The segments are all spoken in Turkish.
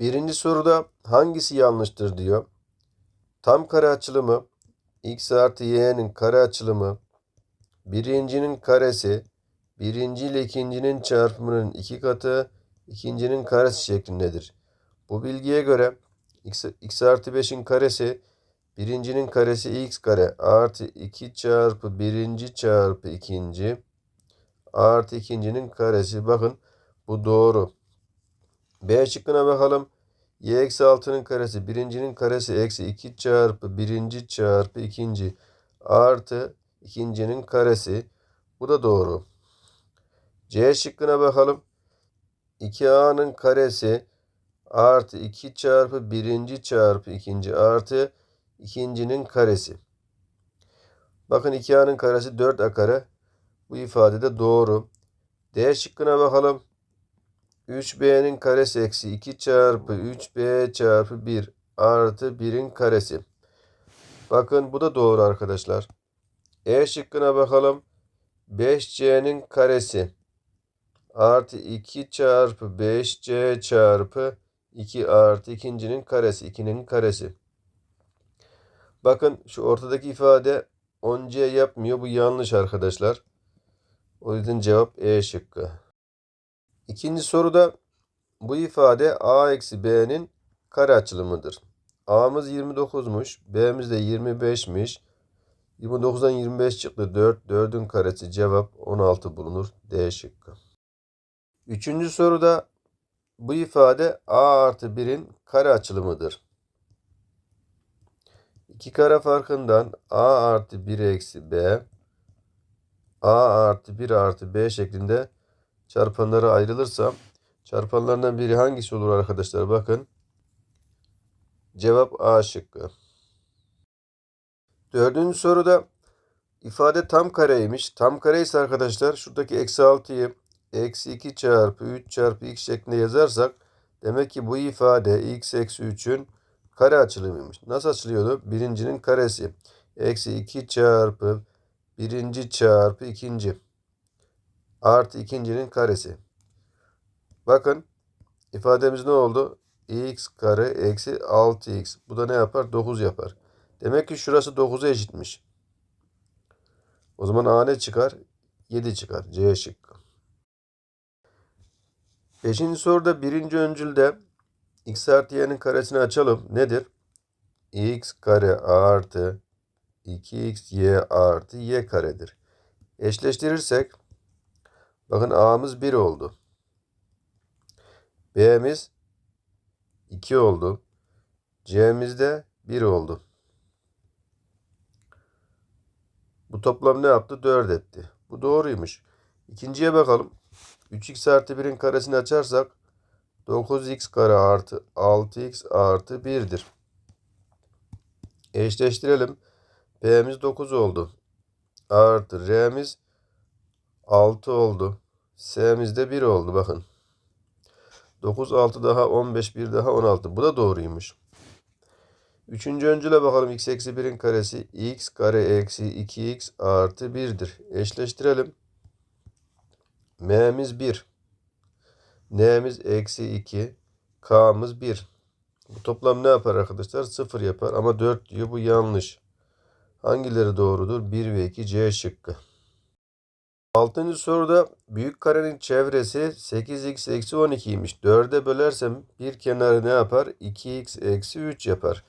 Birinci soruda hangisi yanlıştır diyor. Tam kare açılımı x artı y'nin kare açılımı birincinin karesi birinci ile ikincinin çarpımının iki katı ikincinin karesi şeklindedir. Bu bilgiye göre x, x artı 5'in karesi birincinin karesi x kare artı 2 çarpı birinci çarpı ikinci artı ikincinin karesi. Bakın bu doğru. B şıkkına bakalım. y eksi 6'nın karesi birincinin karesi eksi 2 çarpı birinci çarpı ikinci artı ikincinin karesi. Bu da doğru. C şıkkına bakalım. 2a'nın karesi artı 2 çarpı birinci çarpı ikinci artı ikincinin karesi. Bakın 2a'nın karesi 4a kare. Bu ifade de doğru. D şıkkına bakalım. 3b'nin karesi eksi 2 çarpı 3b çarpı 1 artı 1'in karesi. Bakın bu da doğru arkadaşlar. E şıkkına bakalım. 5c'nin karesi artı 2 çarpı 5c çarpı 2 artı ikincinin karesi. 2'nin karesi. Bakın şu ortadaki ifade 10c yapmıyor. Bu yanlış arkadaşlar. O yüzden cevap E şıkkı. İkinci soruda bu ifade a eksi b'nin kare açılımıdır. a'mız 29'muş. b'miz de 25'miş. 29'dan 25 çıktı. 4. 4'ün karesi cevap 16 bulunur. D şıkkı. Üçüncü soruda bu ifade a artı 1'in kare açılımıdır. İki kare farkından a artı 1 eksi b a artı 1 artı b şeklinde çarpanlara ayrılırsa çarpanlarından biri hangisi olur arkadaşlar? Bakın. Cevap A şıkkı. Dördüncü soruda ifade tam kareymiş. Tam kare ise arkadaşlar şuradaki eksi 6'yı eksi 2 çarpı 3 çarpı x şeklinde yazarsak demek ki bu ifade x eksi 3'ün kare açılımıymış. Nasıl açılıyordu? Birincinin karesi. Eksi 2 çarpı birinci çarpı ikinci artı ikincinin karesi. Bakın ifademiz ne oldu? x kare eksi 6x. Bu da ne yapar? 9 yapar. Demek ki şurası 9'a eşitmiş. O zaman a ne çıkar? 7 çıkar. C şıkkı. Beşinci soruda birinci öncülde x artı y'nin karesini açalım. Nedir? x kare artı 2xy artı y karedir. Eşleştirirsek bakın a'mız 1 oldu. b'miz 2 oldu. c'miz de 1 oldu. Bu toplam ne yaptı? 4 etti. Bu doğruymuş. İkinciye bakalım. 3x artı 1'in karesini açarsak 9x kare artı 6x artı 1'dir. Eşleştirelim. B'miz 9 oldu. Artı R'miz 6 oldu. S'miz de 1 oldu. Bakın. 9, 6 daha 15, 1 daha 16. Bu da doğruymuş. Üçüncü öncüle bakalım. x eksi 1'in karesi x kare eksi 2x artı 1'dir. Eşleştirelim. M'miz 1. N'miz eksi 2. K'mız 1. Bu toplam ne yapar arkadaşlar? 0 yapar ama 4 diyor. Bu yanlış. Hangileri doğrudur? 1 ve 2 C şıkkı. Altıncı soruda büyük karenin çevresi 8x eksi 12'ymiş. 4'e bölersem bir kenarı ne yapar? 2x eksi 3 yapar.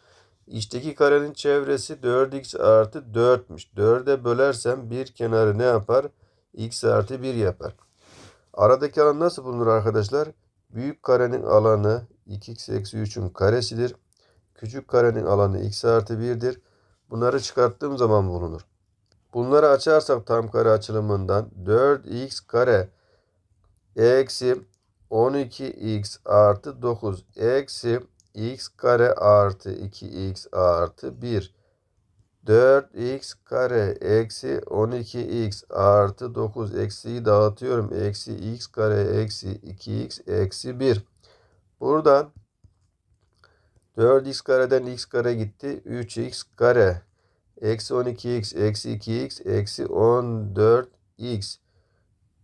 İçteki karenin çevresi 4x artı 4'müş. 4'e bölersem bir kenarı ne yapar? x artı 1 yapar. Aradaki alan nasıl bulunur arkadaşlar? Büyük karenin alanı 2x eksi 3'ün karesidir. Küçük karenin alanı x artı 1'dir. Bunları çıkarttığım zaman bulunur. Bunları açarsak tam kare açılımından 4x kare eksi 12x artı 9 eksi x kare artı 2x artı 1 4x kare eksi 12x artı 9 eksiyi dağıtıyorum. Eksi x kare eksi 2x eksi 1. Buradan 4x kareden x kare gitti. 3x kare eksi 12x eksi 2x eksi 14x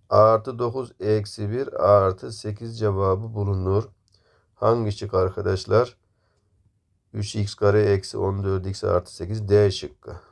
artı 9 eksi 1 artı 8 cevabı bulunur. Hangi şık arkadaşlar? 3x kare eksi 14x artı 8 D şıkkı.